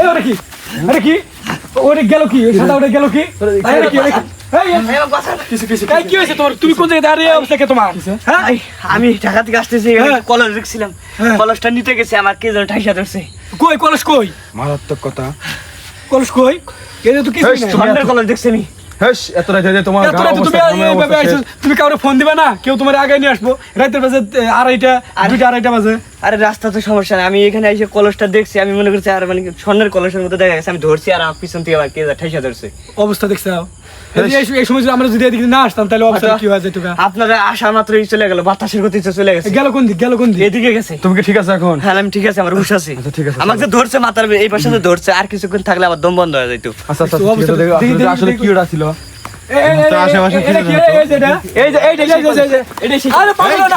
এই ওটা কি? আরে কি? ওটা গেল কি? সাদা ওটা গেল কি? এই, কি? ওটা কি? এই, এই, কিছু কিছু কি হয়েছে তোমার? তুমি কোন জায়গায় দাঁড়িয়ে অবস্থা কে তোমার? হ্যাঁ? আমি ঢাকা থেকে আসতেছি হ্যাঁ। কলেজ দেখছিলাম হ্যাঁ। কলেজটা নিতে গেছে আমার কে যেন ঠাইসা ধরছে। কই কলস কই? মারাত্মক কথা। কলস কই? এটা তো কিছু কলেজ দেখছি আমি। তুমি কাউরে ফোন দিবে না? কেউ তোমার আগে নিয়ে আসব। রাতের বাজে আড়াইটা দুইটা আড়াইটা বাজে। আরে রাস্তা তো সমস্যা নেই। আমি এখানে এসে কলেজটা দেখছি আমি মনে করছি আর মানে স্বর্ণের কলেজের মতো দেখা গেছে। আমি ধরছি আর আমার পিছন থেকে আবার কে যেন ধরছে। অবস্থা দেখছ এই যে এই- সময় আমরা যদি এদিকে না আসতাম তাহলে অবস্থা আচ্ছা। কি হয়ে যেত আপনারা আসা মাত্রই চলে গেল বাতাসের গতিতে চলে গেছে। গেল কোন দিক গেল কোন দিক? এদিকে গেছে। তুমি কি ঠিক আছে এখন? হ্যাঁ আমি ঠিক আছে আমার হুশ আছে। আচ্ছা, ঠিক আছে, আমাকে ধরছে মাথার এই পাশে ধরছে আর কিছুক্ষণ থাকলে আবার দম বন্ধ হয়ে যাইতো। আচ্ছা আচ্ছা দেখি- আসলে- আসলে কি ওটা ছিল। এই, এই, এই, তো আশেপাশে এই, এটা কি? রে? এই যে এটা? এই যে এইটা এই যে, এই যে, এই যে। এটাই সেই আরে পাগল না,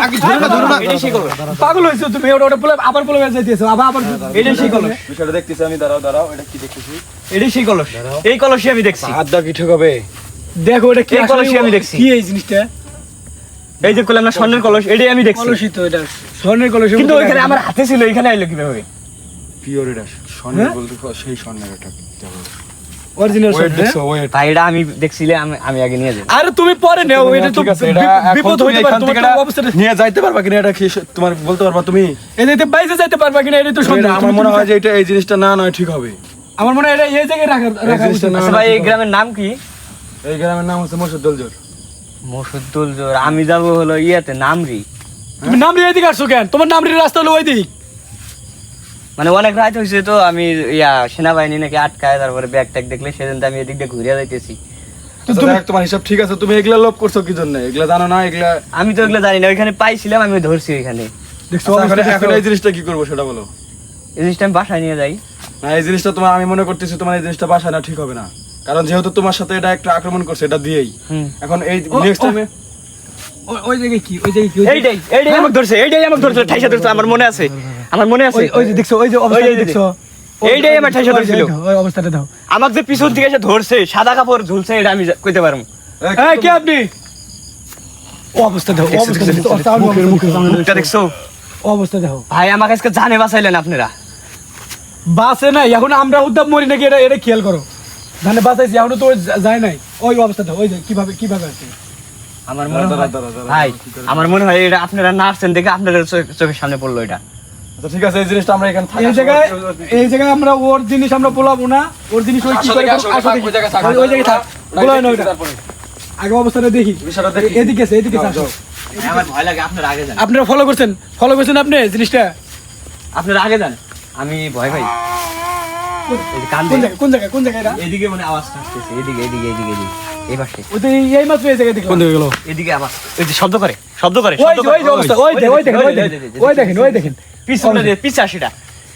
এটাই সেই কলেজ পাগল হয়েছো তুমি ওটা ওটা আবার বলে যাইতেছো আবার আবার এটাই সেই কলেজ বিষয়টা দেখতেছি আমি দাঁড়াও দাঁড়াও এটা কি দেখতেছি? এটাই সেই কলেজ এই কলেজই আমি দেখছি। হাত দাও কি ঠিক দেখো এটা কি এই আমি দেখছি। কি এই জিনিসটা? এই যে করলাম না স্বর্ণের কলস এটাই আমি দেখছি। তো এটা স্বর্ণের কলসি কিন্তু ওইখানে আমার হাতে ছিল এখানে আইলো কীভাবে? পিওর এটা স্বর্ণের হ্যাঁ? বলতে সেই স্বর্ণের এটা অরিজিনাল ওয়েট দেখছ ওয়েট ভাই এটা আমি দেখছিলে আমি আমি আগে নিয়ে যাই। আরে তুমি পরে নেও এটা তো বিপদ হইতে পারে তোমার অবস্থাটা নিয়ে যাইতে পারবা কিনা এটা কি তোমার বলতে পারবা তুমি? এদিকে বাইরে যাইতে পারবা কিনা এটা তো সন্দেহ। আমার মনে হয় যে এটা এই জিনিসটা না নয় ঠিক হবে। আমার মনে হয় এটা এই জায়গায় রাখা রাখা উচিত। না- আচ্ছা ভাই এই গ্রামের নাম কি? এই গ্রামের নাম হচ্ছে মসুদ্দুল জোর। মসুদ্দুল জোর আমি যাব হলো ইয়াতে নামরি। তুমি নামরি এদিকে আসছো কেন? তোমার নামরির রাস্তা হলো ওই দিক মানে অনেক রাত হয়েছে তো আমি ইয়া সেনাবাহিনী নাকি আটকায় তারপরে ব্যাগ ট্যাগ দেখলে সেদিন তো আমি এদিক দিয়ে ঘুরে যাইতেছি। তোমার হিসাব ঠিক আছে তুমি এগুলা লোভ করছ কি জন্য? এগুলা জানো না এগুলা আমি তো এগুলো জানি না ওইখানে পাইছিলাম আমি ধরছি ওইখানে। আচ্ছা, এখন- এই জিনিসটা কি করব সেটা বলো। এই জিনিসটা আমি বাসায় নিয়ে যাই। না এই জিনিসটা তোমার আমি মনে করতেছি তোমার এই জিনিসটা বাসায় না ঠিক হবে না। কারণ যেহেতু তোমার সাথে এটা একটা আক্রমণ করছে এটা দিয়েই। এখন এই নেক্সট টাইমে ওই- ওই জায়গায় কি? ওই জায়গায় কি? এইটাই এইটাই আমাকে ধরছে এইটাই আমাকে ধরছে ঠাইসা ধরছে আমার মনে আছে। আমার মনে আছে। ওই যে দেখছ ওই যে অবস্থা ওই যে- দেখছ। এইটাই আমার যে ধরছিল। ওই অবস্থাটা দাও আমাকে যে পিছন থেকে এসে ধরছে সাদা কাপড় ঝুলছে এটা আমি কইতে পারব। এই কে আপনি? ও অবস্থা দাও ও অবস্থা দেখছ, দেখছ, ও সাউন্ড মুখের- মুখের সামনে মুখটা দেখছ। ও অবস্থা দেখো। ভাই আমাকে আজকে জানে বাঁচাইলেন আপনারা। বাসে নাই এখন আমরা উদ্যাপ মরি নাকি এটা এটা খেয়াল করো। ধানে বাঁচাইছি এখনও তো যায় নাই। ওই অবস্থা দাও ওই যে কীভাবে কীভাবে আছে। আমার মনে হয় ভাই আমার মনে হয় এটা আপনারা নাচছেন দেখে আপনাদের চোখের সামনে পড়ল এটা। আচ্ছা ঠিক আছে এই জিনিসটা আমরা এখানে এই জায়গায় এই জায়গায় আমরা ওর জিনিস আমরা বলাবো না। ওর জিনিস ওই কি করে। ওই জায়গায় থাক। ওই- জায়গায় থাক। বলাই না ওইটা। আগে অবস্থাটা দেখি। বিষয়টা দেখি। এদিকে আছে এদিকে আসো। আমার ভয় লাগে আপনারা আগে যান। আপনারা ফলো করছেন? ফলো করছেন আপনি জিনিসটা? আপনারা আগে যান। আমি ভয় পাই। এই কোন জায়গায় কোন জায়গায় কোন জায়গায় এদিকে মানে আওয়াজটা আসতেছে। এদিকে এদিকে এদিকে এদিকে। এই পাশে। ওই তো এই- এই মাত্র এই জায়গায় দেখলাম। কোন দিকে গেল? এদিকে আওয়াজ ওই যে শব্দ করে শব্দ করে ওই শব্দ যে করে। ওই যে অবস্থা ওই দেখেন ওই দেখেন ওই দেখেন ওই দেখেন। পিছনে দিয়ে পিছাস এটা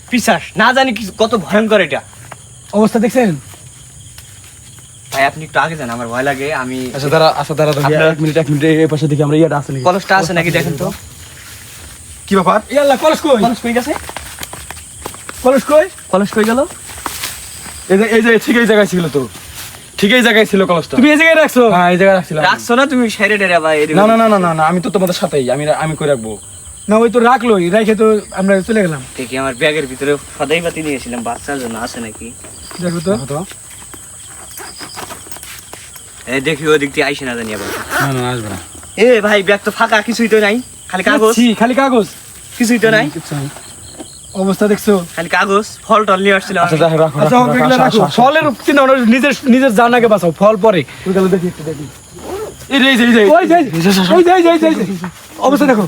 পিছাস না জানি কি- কত ভয়ঙ্কর এটা। অবস্থা দেখছেন? ভাই আপনি একটু আগে যান আমার ভয় লাগে আমি আচ্ছা দাঁড়া আচ্ছা দাঁড়া দাঁড়া এক মিনিট এক মিনিট এই পাশে দেখি আমরা ইয়াটা আছে নাকি? কলসটা আছে নাকি দেখেন তো। কি ব্যাপার? ইয়াল্লা কলস কই? কলস কই গেছে? কলস কই? কলস কই গেল? এই যে এই যে ঠিক এই জায়গায় ছিল তো। ঠিক এই জায়গায় ছিল কলসটা তুমি এই জায়গায় রাখছো? হ্যাঁ এই জায়গায় রাখছিলাম। রাখছো না তুমি? সেরে ডেরে ভাই না না না না না না আমি তো তোমাদের সাথেই আমি আমি করে রাখব? না ওই তো রাখলোই রেখে তো আমরা চলে গেলাম। দেখি আমার ব্যাগের ভিতরে সদাই পাতি নিয়েছিলাম বাচ্চার জন্য আছে নাকি? দেখো তো। দেখো তো। দেখি ওই দিক দিয়ে আইসে না জানি আবার। না না আসবে না। এ ভাই ব্যাগ তো ফাঁকা কিছুই তো নাই। খালি কাগজ? খালি কাগজ। কিছুই তো নাই? কিচ্ছু নেই। অবস্থা দেখছ? খালি কাগজ ফল টল নিয়ে আসছিলাম আচ্ছা আচ্ছা ওকে এগুলা রাখো। আসো, আসো। ফলের চিন্তা নিজের নিজের জানাকে বাঁচাও ফল পরে। দেখি একটু দেখি। অবস্থা দেখো।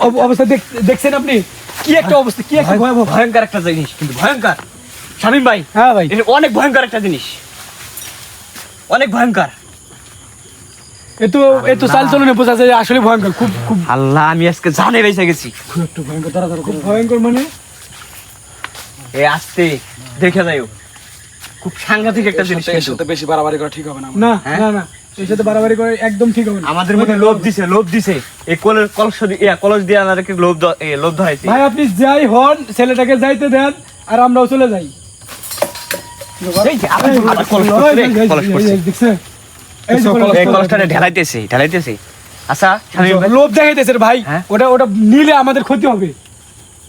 অবস্থা দেখ- দেখছেন আপনি? কি একটা অবস্থা কি একটা ভয়াবহ ভয়ঙ্কর একটা জিনিস কিন্তু ভয়ঙ্কর। শামিম ভাই হ্যাঁ ভাই। অনেক ভয়ঙ্কর একটা জিনিস। অনেক ভয়ঙ্কর। এতো এতো চাল চলনে বোঝা যায় আসলে ভয়ঙ্কর খুব খুব আল্লাহ আমি আজকে জানে বেঁচে গেছি। খুব একটু ভয়ঙ্কর দাঁড়া দাঁড়া খুব ভয়ঙ্কর মানে? এ আসতে দেখে যাইও খুব সাংঘাতিক একটা জিনিস এর সাথে বেশি বাড়াবাড়ি করা ঠিক হবে না না? না না এর সাথে বাড়াবাড়ি করে একদম ঠিক হবে না। আমাদের মধ্যে লোভ দিছে লোভ দিছে। এই কলের কলস ইয়া, কলস দিয়ে আমাদেরকে লোভ দ- এ, লোভ ধরাইছে। ভাই আপনি যাই হন ছেলেটাকে যাইতে দেন আর আমরাও চলে যাই। এই কলস কলস। এই। কলসটা ঢেলাইতেছে ঢেলাইতেছে। আচ্ছা লোভ দেখাইতেছে ভাই হ্যাঁ? ওটা ওটা নিলে আমাদের ক্ষতি হবে।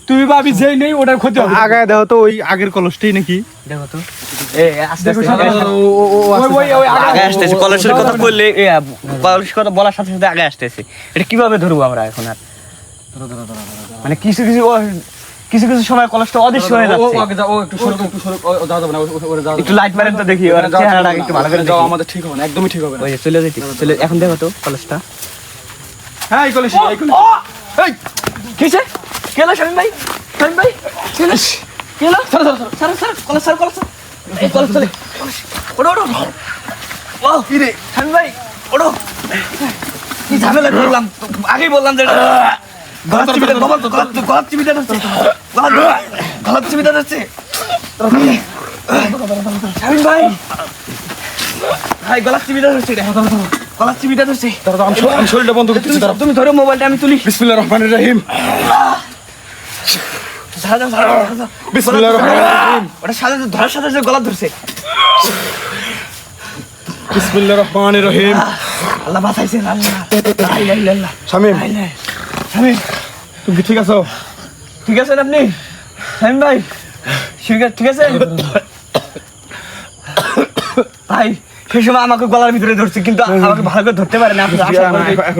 তুমি ভাবি যেই নেই ওটার ক্ষতি হবে। আগায় দেখো তো ওই আগের কলসটাই নাকি? দেখো তো। কলসের কথা বললে কলসের কথা বলার সাথে সাথে আগে আসতেছে। এটা কীভাবে ধরবো আমরা এখন আর? মানে কিছু কিছু কিছু কিছু সময় কলসটা অদৃশ্য হয়ে ও যাচ্ছে। আগে যাও ও একটু সরক একটু সরক ও ও যাবে না ওরে যাওয়া একটু লাইট মারেন তো দেখি ওর চেহারাটা না। একটু ভালো করে দেখি। আমাদের ঠিক হবে না একদমই ঠিক হবে না। ওই যে চলে যেতে চলে এখন দেখো তো কলসটা হ্যাঁ এই কলেজ এই কলেজ এই কিসে কেলো শামিম ভাই? শামিম ভাই? কেলো কেলো সর সর সর সর কলস সর কলস এই কলস চলে। কলস। ওঠো ওঠো। ও কি রে? শামিম ভাই ওঠো। কি ঝামেলা করলাম? আগেই বললাম যে গলার চিবিটা বাবা তো গলার গলার চিবিটা ধরছে। গলার চিবিটা ধরছে শামিম ভাই। ভাই গলার চিবিটা ধরছে গলার চিবিটা ধরছে। আমি শরীর- আমি শরীরটা বন্ধ করতেছি তুমি ধরো মোবাইলটা আমি তুলি। বিসমিল্লাহির রহমানির রহিম। বিসমিল্লাহির রহমানির রহিম। ওটা সাথে ধরার সাথে সাথে গলা ধরছে। বিসমিল্লাহির রহমানির রহিম। আল্লাহ বাঁচাইছেন আল্লাহ। শামিম। তুমি ঠিক আছো? ঠিক আছেন আপনি? শামিম ভাই ঠিক আছে আছেন? ভাই সেই সময় আমাকে গলার ভিতরে ধরছে কিন্তু আমাকে ভালো করে ধরতে পারে না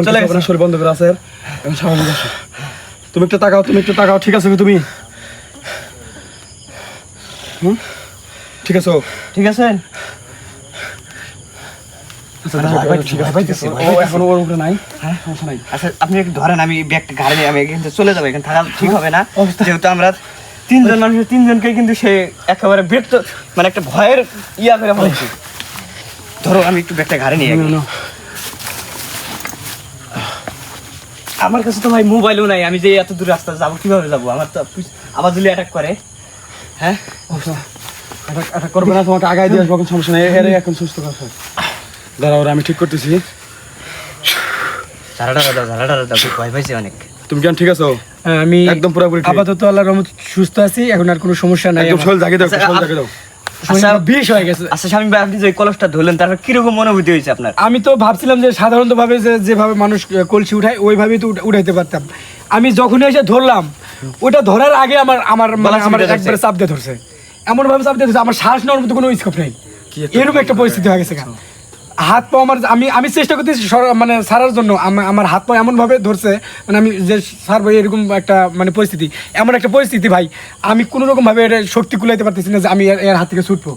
চলে গেছে শরীর বন্ধ করে আছে তুমি একটু তাকাও তুমি একটু তাকাও ঠিক আছে তুমি? হুম? ঠিক আছো? ঠিক আছে আচ্ছা দেখো, এবার ঠিক আছে ও এখন ওর উপরে নাই হ্যাঁ সমস্যা নাই আচ্ছা আপনি একটু ধরেন আমি ব্যাগটা ঘাড়ে আমি থেকে চলে যাব এখানে থাকা ঠিক হবে না। যেহেতু আমরা তিনজন মানুষের তিনজনকে কিন্তু সে একেবারে বেড তো মানে একটা ভয়ের ইয়া করে ফেলেছি ধরো আমি একটু ব্যাগটা ঘাড়ে নিয়ে আমার কাছে তো ভাই মোবাইলও নাই আমি যে এত দূর রাস্তা যাব কীভাবে যাব? আমার তো আবার যদি অ্যাটাক করে হ্যাঁ? এটা করবে না তোমাকে আগায় দিয়ে আসব এখন সমস্যা নেই। এর এখন সুস্থ কথা দাঁড়াও ওরা আমি ঠিক করতেছি। ঝাড়াটা দাও ঝাড়াটা দাও ভয় পাইছে অনেক। তুমি কেন ঠিক আছো? হ্যাঁ, আমি একদম পুরোপুরি আপাতত আল্লাহর রহমত সুস্থ আছি এখন আর কোনো সমস্যা নাই একদম। শরীর জাগিয়ে দাও আচ্ছা, শরীর আপ- দাও। আচ্ছা আচ্ছা আমি তো ভাবছিলাম যে সাধারণত ভাবে যেভাবে মানুষ কলসি উঠায় ওইভাবেই তো উঠাইতে পারতাম। আমি যখন এসে ধরলাম ওটা ধরার আগে আমার আমার মানে আমার একবারে চাপ দিয়ে ধরছে। এমন ভাবে চাপ দিয়ে ধরছে আমার শ্বাস নেওয়ার মতো কোনো স্কোপ নেই। এরকম একটা পরিস্থিতি হয়ে গেছে। হাত পা আমার আমি আমি চেষ্টা করতেছি মানে সারার জন্য। আমার হাত পা এমন ভাবে ধরছে মানে আমি যে সারবো এরকম একটা মানে পরিস্থিতি এমন একটা পরিস্থিতি ভাই আমি কোনো রকম ভাবে এটা শক্তি কুলাইতে পারতেছি না যে আমি এর- হাত থেকে ছুটবো।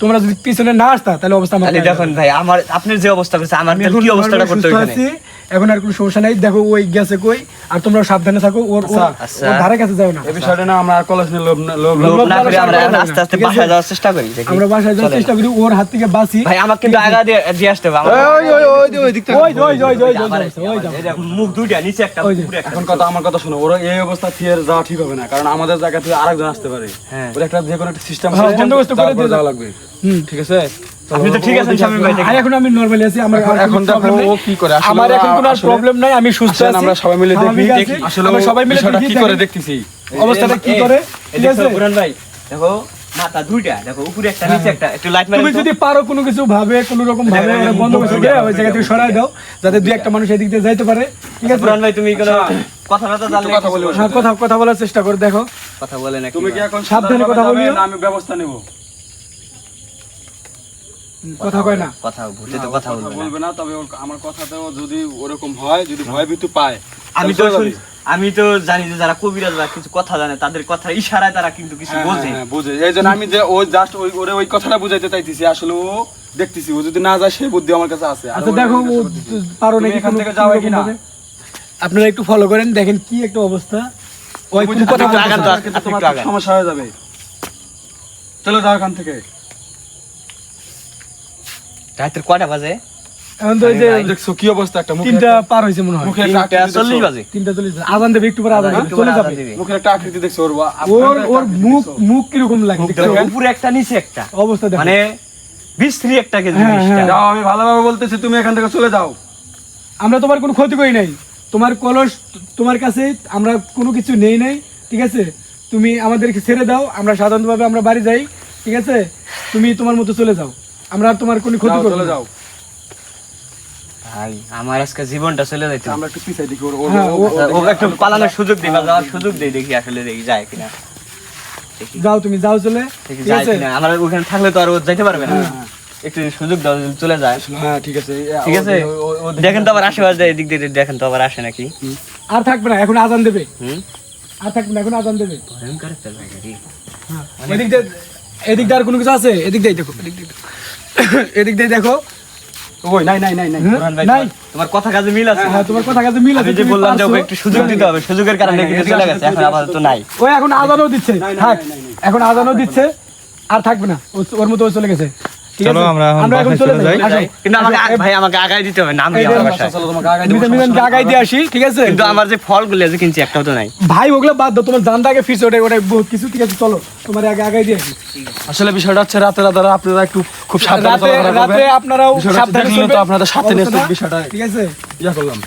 তোমরা যদি পিছনে না আসতা তাহলে অবস্থা আমার দেখুন ভাই আমার আপনার যে অবস্থা করছে আমার কি অবস্থাটা করতে আছি, এখন আর কোনো সমস্যা নাই দেখো ওই গেছে কই আর তোমরা সাবধানে থাকো ওর ওর- আচ্ছা। ধারে কাছে যাও না এই বিষয়টা না আমরা কলেজ নিয়ে লোভ না- লোভ না করে আমরা আস্তে আস্তে বাসায় যাওয়ার চেষ্টা করি দেখি। আমরা বাসায় যাওয়ার চেষ্টা করি ওর হাত থেকে বাঁচি ভাই আমাকে কিন্তু আগা দিয়ে দিয়ে আসতে হবে আমার ওই ওই ওই ওই দিকটা ওই যে, ওই ওই ওই ওই ওই মুখ দুইটা নিচে একটা ওই উপরে একটা এখন কথা আমার কথা শোনো ওরা এই অবস্থা ফিরে যাওয়া ঠিক হবে না কারণ আমাদের জায়গা থেকে আরেকজন আসতে পারে হ্যাঁ। ওরা একটা যে কোনো একটা সিস্টেম হ্যাঁ, বন্দোবস্ত করে দিয়ে যাওয়া দাও। লাগবে হুম। ঠিক আছে আপনি তো ঠিক আছেন স্বামী ভাই এখন আমি নরমালি আছি আমার এখন- আর এখন কোনো দেখো problem? নেই। ও কি করে, আসলে আমার এখন কোনো প্রবলেম নাই আমি সুস্থ আছি। আমরা সবাই মিলে দেখি আসলে আমরা সবাই মিলে কি করে দেখতেছি? অবস্থাটা কি করে? ঠিক আছে? বুরান ভাই দেখো মাথা দুইটা দেখো উপরে একটা নিচে একটা একটু লাইট মারেন তুমি যদি পারো কোনো কিছু ভাবে কোনো রকম ভাবে বন্ধ করে দিয়ে ওই জায়গা থেকে সরাই দাও যাতে দুই একটা মানুষ এদিক দিয়ে যাইতে পারে। ঠিক আছে? বুরান ভাই তুমি কোনো কথা না তো জানলে কথা বলি। হ্যাঁ, কথা কথা বলার চেষ্টা করে দেখো। কথা বলে না তুমি কি এখন সাবধানে কথা বলিও। আমি ব্যবস্থা নেব। কথা কয় না। কথা ভূতে তো কথা বলবে না। তবে আমার কথাতেও যদি ওরকম হয় যদি ভয় ভীতু পায় আমি তো আমি তো জানি যে যারা কবিরাজ বা কিছু কথা জানে তাদের কথা ইশারায় তারা কিন্তু কিছু হ্যাঁ, বোঝে। হ্যাঁ, বুঝে। এই জন্য আমি যে ও জাস্ট ওই ওরে ওই কথাটা বুঝাইতে চাইতেছি আসলে ও দেখতেছি ও যদি না যায় সেই বুদ্ধি আমার কাছে আছে। আচ্ছা দেখো। পারো নাকি এখান থেকে যাও কোনো কি না? আপনারা একটু ফলো করেন দেখেন কি একটা অবস্থা। ওই কথা। সমস্যা হয়ে যাবে। চলো যাও এখান থেকে। রাতের কয়টা বাজে? এখন তো ওই যে দেখছ কি অবস্থা একটা মুখে তিনটা পার হয়েছে মনে হয়। মুখে একটা চল্লিশ বাজে। তিনটা চল্লিশ আজান দেবে একটু পরে আজান চলে যাবে। আজান একটা আকৃতি দেখছ ওর ওর ওর মুখ মুখ কীরকম লাগে উপরে একটা নিচে একটা। অবস্থা দেখো। মানে বিশ্রী একটা কেজি হ্যাঁ, জিনিসটা। হ্যাঁ। যাও আমি ভালোভাবে বলতেছি তুমি এখান থেকে চলে যাও। আমরা তোমার কোনো ক্ষতি করি নাই। তোমার কলস তোমার কাছে আমরা কোনো কিছু নেই নাই ঠিক আছে? তুমি আমাদেরকে ছেড়ে দাও আমরা সাধারণভাবে আমরা বাড়ি যাই ঠিক আছে? তুমি তোমার মতো চলে যাও। আমরা আর তোমার কোনো ক্ষতি করব চলে যাও। ভাই আমার আজকে জীবনটা চলে যাইতো। আমরা একটু পিছাই দেখি ওর- ওর হ্যাঁ, ও- ও- ও- ও একটু পালানোর সুযোগ দিই বা যাওয়ার সুযোগ দিই দেখি আসলে দেখি যায় কিনা। যাও তুমি যাও চলে। ঠিক আছে? আমার ওখানে থাকলে তো আর ও যাইতে পারবে না। একটু সুযোগ দাও চলে যায়। হ্যাঁ ঠিক আছে। ঠিক আছে? দেখেন তো আবার আশেপাশে যায় এদিক দিয়ে দেখেন তো আবার আসে নাকি। আর থাকবে না এখন আজান দেবে। আর থাকবে না এখন আজান দেবে। ভয়ঙ্কর একটা ভাই নাকি এদিক দিয়ে এদিক দিয়ে আর কোনো কিছু আছে? এদিক দিয়ে দেখো এদিক দিয়ে দেখো। এদিক দিয়ে দেখো ওই নাই নাই নাই তোমার- তোমার কথা কাজে মিল আছে হ্যাঁ তোমার কথা কাছে মিল আছে যে বললাম যে ওকে একটু সুযোগ দিতে হবে সুযোগের কারণে নাই, কিন্তু চলে গেছে এখন এদিকে আপাতত নাই ওই এখন আজানও দিচ্ছে থাক এখন আজানও দিচ্ছে আর থাকবে না ওর মতো চলে গেছে চলো আমরা এখন আমরা এখন চলে যাই। কিন্তু আমাকে ভাই আমাকে আগাই দিতে হবে নাম দিয়ে আমার বাসায়। চলো তোমাকে আগাই মিজান আগাই দিয়ে আসি ঠিক আছে? কিন্তু আমার যে ফলগুলো আছে কিনছি একটাও তো নাই। ভাই ওগুলো বাদ দাও তোমার জানটা আগে ফিস ওটাই বহুত কিছু ঠিক আছে চলো তোমার আগে আগাই দিয়ে আসি। আসলে বিষয়টা হচ্ছে রাতে রাতে আপনারা একটু খুব সাবধানে রাতে চলাফেরা করবেন। রাতে আপনারাও বিষয়টা সাবধানে তো চলবেন। আপনাদের সাথে নিয়ে বিষয়টা। ঠিক আছে? ইয়া করলাম।